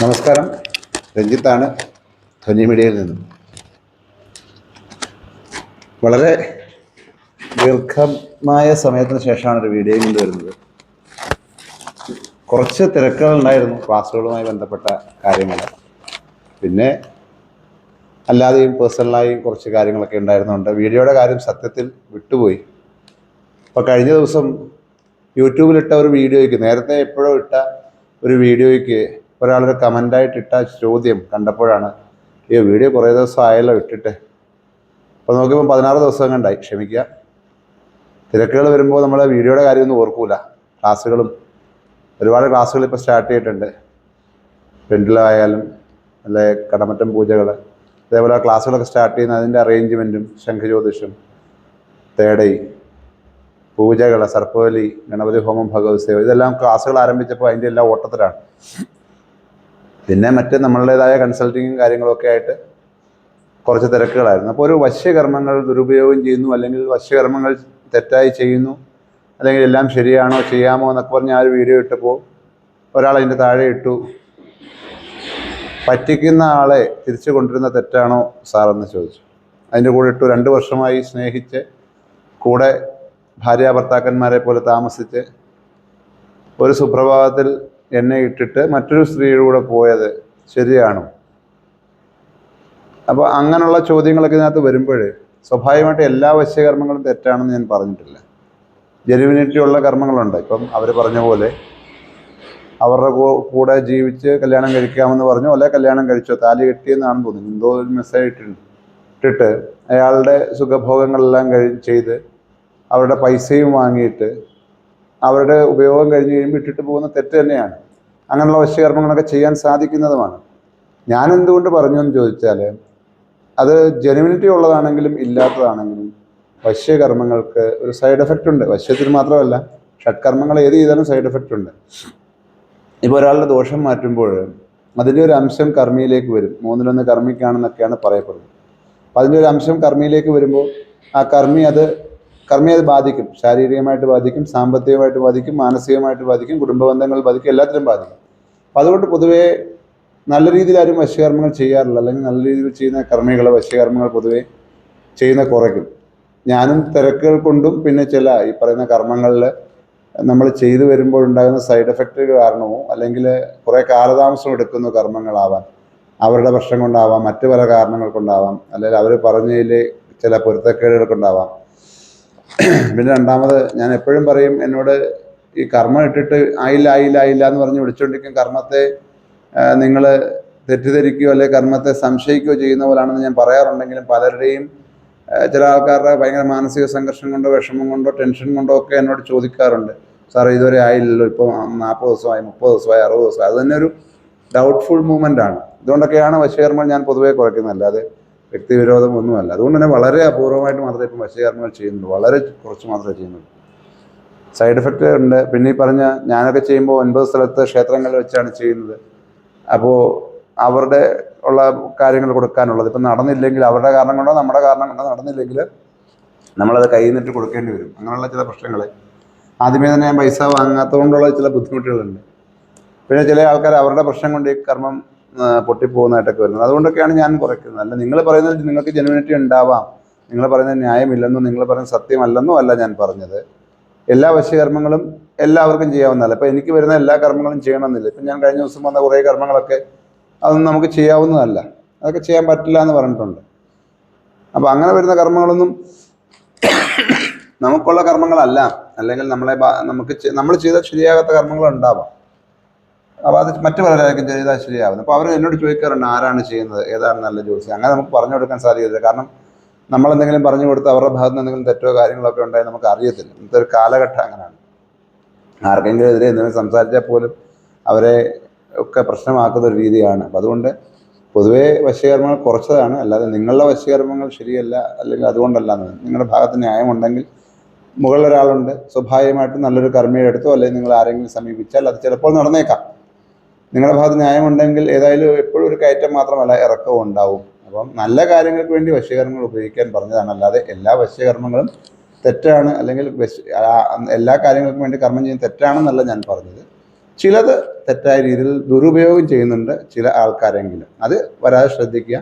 നമസ്കാരം. രഞ്ജിത്താണ് ധ്വനി മീഡിയയിൽ നിന്നും. വളരെ ദീർഘമായ സമയത്തിന് ശേഷമാണ് ഒരു വീഡിയോ കൊണ്ടുവരുന്നത് കുറച്ച് തിരക്കുകൾ ഉണ്ടായിരുന്നു ക്ലാസ്സുകളുമായി ബന്ധപ്പെട്ട കാര്യങ്ങൾ. പിന്നെ അല്ലാതെയും പേഴ്സണലായും കുറച്ച് കാര്യങ്ങളൊക്കെ ഉണ്ടായിരുന്നുണ്ട്. വീഡിയോയുടെ കാര്യം സത്യത്തിൽ വിട്ടുപോയി. അപ്പോൾ കഴിഞ്ഞ ദിവസം യൂട്യൂബിലിട്ട ഒരു വീഡിയോയ്ക്ക് നേരത്തെ എപ്പോഴോ ഇട്ട ഒരു വീഡിയോയ്ക്ക് ഒരാളൊരു കമന്റായിട്ട് ഇട്ട ചോദ്യം കണ്ടപ്പോഴാണ് ഈ വീഡിയോ കുറേ ദിവസം ആയല്ലോ ഇട്ടിട്ട്. അപ്പോൾ നോക്കിയപ്പോൾ പതിനാറ് ദിവസം കണ്ടായി ക്ഷമിക്കുക. തിരക്കുകൾ വരുമ്പോൾ നമ്മൾ വീഡിയോയുടെ കാര്യമൊന്നും ഓർക്കൂല. ക്ലാസ്സുകളും ഒരുപാട് ക്ലാസ്സുകൾ ഇപ്പോൾ സ്റ്റാർട്ട് ചെയ്തിട്ടുണ്ട്. പെൻഡിലായാലും അല്ലെ കടമറ്റം പൂജകൾ അതേപോലെ ക്ലാസ്സുകളൊക്കെ സ്റ്റാർട്ട് ചെയ്യുന്ന അതിന്റെ അറേഞ്ച്മെന്റും ശംഖജ്യോതിഷം തേടൈ പൂജകൾ സർപ്പവലി ഗണപതി ഹോമം ഭഗവത് സേവ ഇതെല്ലാം ക്ലാസ്സുകൾ ആരംഭിച്ചപ്പോൾ അതിന്റെ എല്ലാം ഓട്ടത്തിലാണ്. പിന്നെ മറ്റ് നമ്മളുടേതായ കൺസൾട്ടിങ്ങും കാര്യങ്ങളൊക്കെ ആയിട്ട് കുറച്ച് തിരക്കുകളായിരുന്നു. അപ്പോൾ ഒരു വശ്യകർമ്മങ്ങൾ ദുരുപയോഗം ചെയ്യുന്നു അല്ലെങ്കിൽ വശ്യകർമ്മങ്ങൾ തെറ്റായി ചെയ്യുന്നു അല്ലെങ്കിൽ എല്ലാം ശരിയാണോ ചെയ്യാമോ എന്നൊക്കെ പറഞ്ഞ് ആ ഒരു വീഡിയോ ഇട്ടപ്പോൾ ഒരാൾ അതിന്റെ താഴെ ഇട്ടു. പറ്റിക്കുന്ന ആളെ തിരിച്ചു കൊണ്ടിരുന്ന തെറ്റാണോ സാറെന്ന് ചോദിച്ചു. അതിന്റെ കൂടെ ഇട്ടു. രണ്ട് വർഷമായി സ്നേഹിച്ച് കൂടെ ഭാര്യ ഭർത്താക്കന്മാരെ പോലെ താമസിച്ച് ഒരു സുപ്രഭാതത്തിൽ എന്നെ ഇട്ടിട്ട് മറ്റൊരു സ്ത്രീയുടെ കൂടെ പോയത് ശരിയാണോ? അപ്പോൾ അങ്ങനെയുള്ള ചോദ്യങ്ങളൊക്കെ ഇതിനകത്ത് വരുമ്പോൾ സ്വാഭാവികമായിട്ട് എല്ലാ വശ്യകർമ്മങ്ങളും തെറ്റാണെന്ന് ഞാൻ പറഞ്ഞിട്ടില്ല. ജെനുവിനിറ്റി ഉള്ള കർമ്മങ്ങളുണ്ട്. ഇപ്പം അവർ പറഞ്ഞ പോലെ അവരുടെ കൂടെ ജീവിച്ച് കല്യാണം കഴിക്കാമെന്ന് പറഞ്ഞു അല്ലെ കല്യാണം കഴിച്ചോ താലി കെട്ടിയെന്നാണ് തോന്നുന്നു. എന്തോ ഒരു മെസ്സേജ് ഇട്ടിട്ടുണ്ട് ഇട്ടിട്ട് അയാളുടെ സുഖഭോഗങ്ങളെല്ലാം കഴി ചെയ്ത് അവരുടെ പൈസയും വാങ്ങിയിട്ട് അവരുടെ ഉപയോഗം കഴിഞ്ഞ് കഴിയുമ്പോൾ ഇട്ടിട്ട് പോകുന്ന തെറ്റ് തന്നെയാണ്. അങ്ങനെയുള്ള വശ്യകർമ്മങ്ങളൊക്കെ ചെയ്യാൻ സാധിക്കുന്നതുമാണ്. ഞാൻ എന്തുകൊണ്ട് പറഞ്ഞു എന്ന് ചോദിച്ചാൽ അത് ജെനുവിനിറ്റി ഉള്ളതാണെങ്കിലും ഇല്ലാത്തതാണെങ്കിലും വശ്യകർമ്മങ്ങൾക്ക് ഒരു സൈഡ് എഫക്റ്റ് ഉണ്ട്. വശ്യത്തിന് മാത്രമല്ല ഷഡ്കർമ്മങ്ങൾ ഏത് ചെയ്താലും സൈഡ് എഫക്റ്റ് ഉണ്ട്. ഇപ്പോൾ ഒരാളുടെ ദോഷം മാറ്റുമ്പോൾ അതിന്റെ ഒരു അംശം കർമ്മിയിലേക്ക് വരും. മൂന്നിലൊന്ന് കർമ്മിക്കാണെന്നൊക്കെയാണ് പറയപ്പെടുന്നത്. അപ്പോൾ അതിന്റെ ഒരു അംശം കർമ്മിയിലേക്ക് വരുമ്പോൾ ആ കർമ്മി അത് കർമ്മി അത് ബാധിക്കും. ശാരീരികമായിട്ട് ബാധിക്കും സാമ്പത്തികമായിട്ട് ബാധിക്കും മാനസികമായിട്ട് ബാധിക്കും കുടുംബ ബന്ധങ്ങൾ ബാധിക്കും എല്ലാത്തിലും ബാധിക്കും. അപ്പോൾ അതുകൊണ്ട് പൊതുവേ നല്ല രീതിയിൽ ആരും വശ്യകർമ്മങ്ങൾ ചെയ്യാറില്ല. അല്ലെങ്കിൽ നല്ല രീതിയിൽ ചെയ്യുന്ന കർമ്മികൾ വശ്യകർമ്മങ്ങൾ പൊതുവേ ചെയ്യുന്ന കുറയ്ക്കും. ഞാനും തിരക്കുകൾ കൊണ്ടും പിന്നെ ചില ഈ പറയുന്ന കർമ്മങ്ങളിൽ നമ്മൾ ചെയ്തു വരുമ്പോൾ ഉണ്ടാകുന്ന സൈഡ് എഫക്റ്റ് കാരണമോ അല്ലെങ്കിൽ കുറേ കാലതാമസം എടുക്കുന്നു കർമ്മങ്ങളാവാൻ അവരുടെ പ്രശ്നം കൊണ്ടാവാം മറ്റു പല കാരണങ്ങൾ കൊണ്ടാവാം അല്ലെങ്കിൽ അവർ പറഞ്ഞതിൽ ചില പൊരുത്തക്കേടുകൾ കൊണ്ടാവാം. പിന്നെ രണ്ടാമത് ഞാൻ എപ്പോഴും പറയും എന്നോട് ഈ കർമ്മം ഇട്ടിട്ട് ആയില്ല ആയില്ല ആയില്ല എന്ന് പറഞ്ഞ് വിളിച്ചുകൊണ്ടിരിക്കും കർമ്മത്തെ നിങ്ങൾ തെറ്റിദ്ധരിക്കുകയോ അല്ലെങ്കിൽ കർമ്മത്തെ സംശയിക്കുകയോ ചെയ്യുന്ന പോലാണെന്ന് ഞാൻ പറയാറുണ്ടെങ്കിലും പലരുടെയും ചില ആൾക്കാരുടെ ഭയങ്കര മാനസിക സംഘർഷം കൊണ്ടോ വിഷമം കൊണ്ടോ ടെൻഷൻ കൊണ്ടോ ഒക്കെ എന്നോട് ചോദിക്കാറുണ്ട്. സാർ ഇതുവരെ ആയില്ലല്ലോ. ഇപ്പോൾ നാൽപ്പത് ദിവസമായി മുപ്പത് ദിവസമായി അറുപത് ദിവസമായി. അത് തന്നെ ഒരു ഡൗട്ട്ഫുൾ മൂവ്മെന്റ് ആണ്. ഇതുകൊണ്ടൊക്കെയാണ് വശീകർമ്മങ്ങൾ ഞാൻ പൊതുവേ കുറയ്ക്കുന്നത്. അല്ലാതെ വ്യക്തിവിരോധം ഒന്നുമല്ല. അതുകൊണ്ട് തന്നെ വളരെ അപൂർവമായിട്ട് മാത്രമേ ഇപ്പം വശീകരണങ്ങൾ ചെയ്യുന്നുള്ളൂ. വളരെ കുറച്ച് മാത്രമേ ചെയ്യുന്നുള്ളൂ. സൈഡ് എഫക്റ്റ് ഉണ്ട്. പിന്നെ ഈ പറഞ്ഞ ഞാനൊക്കെ ചെയ്യുമ്പോൾ ഒൻപത് സ്ഥലത്ത് ക്ഷേത്രങ്ങളിൽ വെച്ചാണ് ചെയ്യുന്നത്. അപ്പോൾ അവരുടെ ഉള്ള കാര്യങ്ങൾ കൊടുക്കാനുള്ളത്. ഇപ്പം നടന്നില്ലെങ്കിൽ അവരുടെ കാരണം കൊണ്ടോ നമ്മുടെ കാരണം കൊണ്ടോ നടന്നില്ലെങ്കിൽ നമ്മളത് കയ്യിൽ നിന്നിട്ട് കൊടുക്കേണ്ടി വരും. അങ്ങനെയുള്ള ചില പ്രശ്നങ്ങൾ. ആദ്യമേ തന്നെ ഞാൻ പൈസ വാങ്ങാത്തതുകൊണ്ടുള്ള ചില ബുദ്ധിമുട്ടുകളുണ്ട്. പിന്നെ ചില ആൾക്കാർ അവരുടെ പ്രശ്നം കൊണ്ട് ഈ കർമ്മം പൊട്ടിപ്പോകുന്നതായിട്ടൊക്കെ വരുന്നത്. അതുകൊണ്ടൊക്കെയാണ് ഞാൻ കുറയ്ക്കുന്നത്. അല്ല നിങ്ങൾ പറയുന്നത് നിങ്ങൾക്ക് ജെനുവിനിറ്റി ഉണ്ടാവാം. നിങ്ങൾ പറയുന്നത് ന്യായമില്ലെന്നോ നിങ്ങൾ പറയുന്നത് സത്യമല്ലെന്നോ അല്ല ഞാൻ പറഞ്ഞത്. എല്ലാ വശ്യകർമ്മങ്ങളും എല്ലാവർക്കും ചെയ്യാവുന്നതല്ല. ഇപ്പം എനിക്ക് വരുന്ന എല്ലാ കർമ്മങ്ങളും ചെയ്യണമെന്നില്ല. ഇപ്പം ഞാൻ കഴിഞ്ഞ ദിവസം വന്ന കുറേ കർമ്മങ്ങളൊക്കെ അതൊന്നും നമുക്ക് ചെയ്യാവുന്നതല്ല. അതൊക്കെ ചെയ്യാൻ പറ്റില്ല എന്ന് പറഞ്ഞിട്ടുണ്ട്. അപ്പം അങ്ങനെ വരുന്ന കർമ്മങ്ങളൊന്നും നമുക്കുള്ള കർമ്മങ്ങളല്ല. അല്ലെങ്കിൽ നമ്മളെ നമുക്ക് നമ്മൾ ചെയ്ത ശരിയാകാത്ത കർമ്മങ്ങൾ ഉണ്ടാവാം അപ്പോൾ അത് മറ്റു പലരായിരിക്കും ചെയ്താൽ ശരിയാവുന്നത് അപ്പോൾ അവർ എന്നോട് ചോദിക്കാറുണ്ട് ആരാണ് ചെയ്യുന്നത്? ഏതാണ് നല്ല ജോലി? അങ്ങനെ നമുക്ക് പറഞ്ഞു കൊടുക്കാൻ സാധിക്കില്ല കാരണം നമ്മൾ എന്തെങ്കിലും പറഞ്ഞു കൊടുത്ത് അവരുടെ ഭാഗത്ത് എന്തെങ്കിലും തെറ്റോ കാര്യങ്ങളൊക്കെ ഉണ്ടായി നമുക്ക് അറിയത്തില്ല. ഇന്നത്തെ ഒരു കാലഘട്ടം അങ്ങനെയാണ്. ആർക്കെങ്കിലും എതിരെ എന്തെങ്കിലും സംസാരിച്ചാൽ പോലും അവരെ ഒക്കെ പ്രശ്നമാക്കുന്ന ഒരു രീതിയാണ്. അപ്പം അതുകൊണ്ട് പൊതുവേ വശ്യകർമ്മങ്ങൾ കുറച്ചതാണ്. അല്ലാതെ നിങ്ങളുടെ വശ്യകർമ്മങ്ങൾ ശരിയല്ല അല്ലെങ്കിൽ അതുകൊണ്ടല്ല. നിങ്ങളുടെ ഭാഗത്ത് ന്യായമുണ്ടെങ്കിൽ മുകളിലൊരാളുണ്ട് സ്വാഭാവികമായിട്ടും നല്ലൊരു കർമ്മിയുടെ അടുത്തോ അല്ലെങ്കിൽ നിങ്ങൾ ആരെങ്കിലും സമീപിച്ചാൽ അത് ചിലപ്പോൾ നടന്നേക്കാം. നിങ്ങളുടെ ഭാഗത്ത് ന്യായമുണ്ടെങ്കിൽ ഏതായാലും എപ്പോഴും ഒരു കയറ്റം മാത്രമല്ല ഇറക്കവും ഉണ്ടാവും. അപ്പം നല്ല കാര്യങ്ങൾക്ക് വേണ്ടി വശീകരണങ്ങൾ ഉപയോഗിക്കാൻ പറഞ്ഞതാണ്. അല്ലാതെ എല്ലാ വശീകരണങ്ങളും തെറ്റാണ് അല്ലെങ്കിൽ എല്ലാ കാര്യങ്ങൾക്കും വേണ്ടി കർമ്മം ചെയ്യുന്നത് തെറ്റാണെന്നല്ല ഞാൻ പറഞ്ഞത്. ചിലത് തെറ്റായ രീതിയിൽ ദുരുപയോഗം ചെയ്യുന്നുണ്ട് ചില ആൾക്കാരെങ്കിലും. അത് വരാതെ ശ്രദ്ധിക്കുക.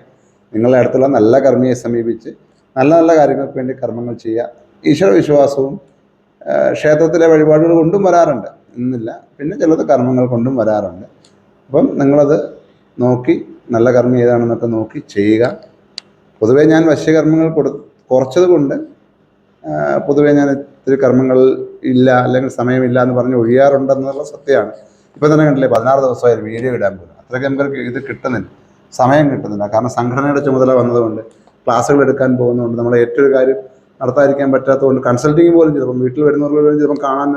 നിങ്ങളുടെ അടുത്തുള്ള നല്ല കർമ്മിയെ സമീപിച്ച് നല്ല നല്ല കാര്യങ്ങൾക്ക് വേണ്ടി കർമ്മങ്ങൾ ചെയ്യുക. ഈശ്വര വിശ്വാസവും ക്ഷേത്രത്തിലെ വഴിപാടുകൾ കൊണ്ടും വരാറുണ്ട്. എന്നില്ല പിന്നെ ചിലത് കർമ്മങ്ങൾ കൊണ്ടും വരാറുണ്ട്. അപ്പം നിങ്ങളത് നോക്കി നല്ല കർമ്മം ഏതാണെന്നൊക്കെ നോക്കി ചെയ്യുക. പൊതുവേ ഞാൻ വശ്യകർമ്മങ്ങൾ കൊടു കുറച്ചത് കൊണ്ട് പൊതുവെ ഞാൻ ഇത്തിരി കർമ്മങ്ങൾ ഇല്ല അല്ലെങ്കിൽ സമയമില്ല എന്ന് പറഞ്ഞ് ഒഴിയാറുണ്ടെന്നുള്ള സത്യമാണ്. ഇപ്പം തന്നെ കണ്ടില്ലേ പതിനാറ് ദിവസമായി വീഡിയോ ഇടാൻ പോലും. അത്രയ്ക്ക് നമുക്ക് ഇത് കിട്ടുന്നില്ല. സമയം കിട്ടുന്നില്ല. കാരണം സംഘടനയുടെ ചുമതല വന്നതുകൊണ്ട് ക്ലാസ്സുകൾ എടുക്കാൻ പോകുന്നതുകൊണ്ട് നമ്മളെ ഏറ്റൊരു കാര്യം നടത്താതിരിക്കാൻ പറ്റാത്തതുകൊണ്ട് കൺസൾട്ടിങ് പോലും ചിലപ്പം വീട്ടിൽ വരുന്നവർക്ക് ചിലപ്പം കാണാൻ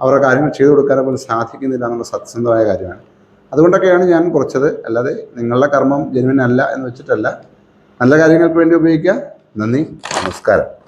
അവരുടെ കാര്യങ്ങൾ ചെയ്തു കൊടുക്കാനോ പോലും സാധിക്കുന്നില്ല എന്നുള്ള സത്യസന്ധമായ കാര്യമാണ്. അതുകൊണ്ടൊക്കെയാണ് ഞാൻ കുറച്ചത്. അല്ലാതെ നിങ്ങളുടെ കർമ്മം ജനുവിനല്ല എന്ന് വെച്ചിട്ടല്ല. നല്ല കാര്യങ്ങൾക്ക് വേണ്ടി ഉപയോഗിക്കുക. നന്ദി. നമസ്കാരം.